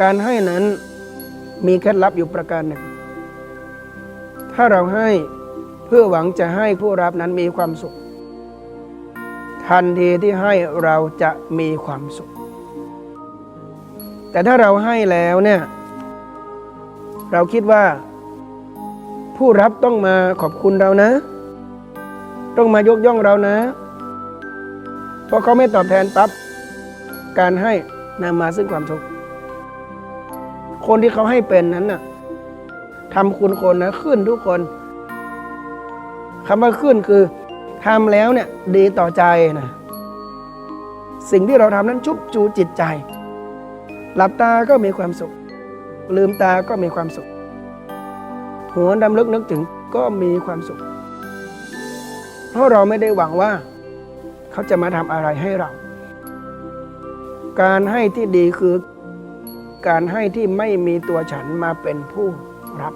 การให้นั้นมีเคล็ดลับอยู่ประการหนึ่ง ถ้าเราให้เพื่อหวังจะให้ผู้รับนั้นมีความสุข ทันทีที่ให้เราจะมีความสุข แต่ถ้าเราให้แล้วเนี่ย เราคิดว่า ผู้รับต้องมาขอบคุณเรานะ ต้องมายกย่องเรานะเพราะเขาไม่ตอบแทนปั๊บการให้นำมาซึ่งความทุกข์ คนที่เขาให้เป็นนั้นน่ะทำคุณคนนะขึ้นทุกคนคำว่าขึ้นคือทำแล้วเนี่ยดีต่อใจนะสิ่งที่เราทำนั้นชุบจูจิตใจ หลับตาก็มีความสุข ลืมตาก็มีความสุข หัวดำลึกนึกถึงก็มีความสุข เพราะเราไม่ได้หวังว่า เขาจะมาทำอะไรให้เรา การให้ที่ดีคือ การให้ที่ไม่มีตัวฉันมาเป็นผู้รับ